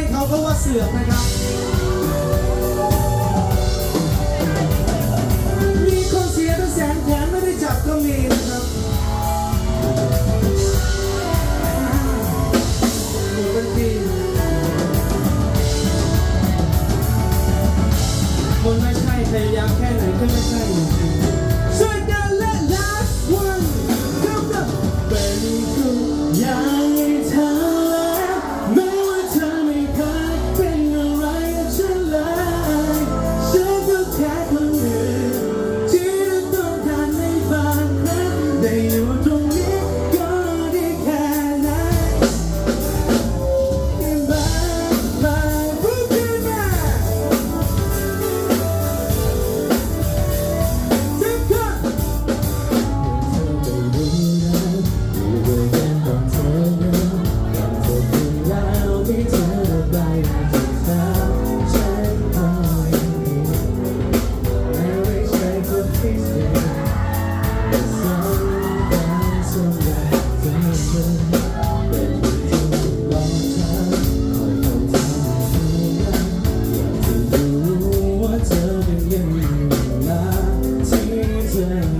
ให้เขาเพราะว่าเสือกนะครับ มีคนเสียด้วแสนแขนไม่ได้จับก็มีนะครับเป็นปีคนไม่ใช่พยายามแค่ไหนก็ไม่ใช่ coração.